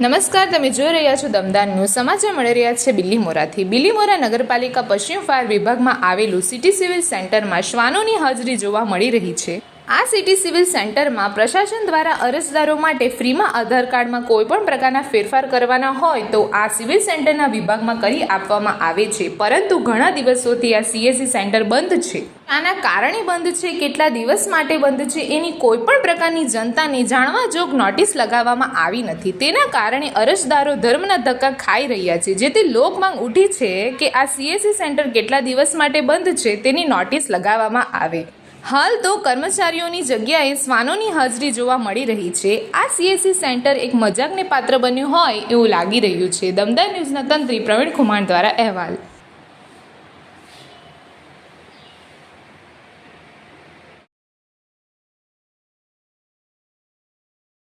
નમસ્કાર, તમે જોઈ રહ્યા છો દમદાર ન્યૂઝ. સમાચાર મળી રહ્યા છે બિલ્લીમોરાથી બિલ્લીમોરા નગરપાલિકા પશ્ચિમ ફાયર વિભાગમાં આવેલું સિટી સિવિલ સેન્ટરમાં શ્વાનોની હાજરી જોવા મળી રહી છે. આ સિટી સિવિલ સેન્ટરમાં પ્રશાસન દ્વારા અરજદારો માટે ફ્રીમાં આધાર કાર્ડમાં કોઈ પણ પ્રકારના ફેરફાર કરવાના હોય તો આ સિવિલ સેન્ટરના વિભાગમાં કરી આપવામાં આવે છે. પરંતુ ઘણા દિવસોથી આ સીએસસી સેન્ટર બંધ છે. આના કારણે બંધ છે, કેટલા દિવસ માટે બંધ છે, એની કોઈ પણ પ્રકારની જનતાને જાણવા જોગ નોટિસ લગાવવામાં આવી નથી. તેના કારણે અરજદારો ધર્મના ધક્કા ખાઈ રહ્યા છે. જેથી લોકમાંગ ઉઠી છે કે આ સીએસસી સેન્ટર કેટલા દિવસ માટે બંધ છે તેની નોટિસ લગાવવામાં આવે. હાલ તો કર્મચારીઓની જગ્યાએ શ્વાનોની હાજરી જોવા મળી રહી છે. આ સીએસસી સેન્ટર એક મજાકને પાત્ર બન્યું હોય એવું લાગી રહ્યું છે. દમદાર ન્યૂઝના તંત્રી પ્રવીણ કુમાર દ્વારા અહેવાલ.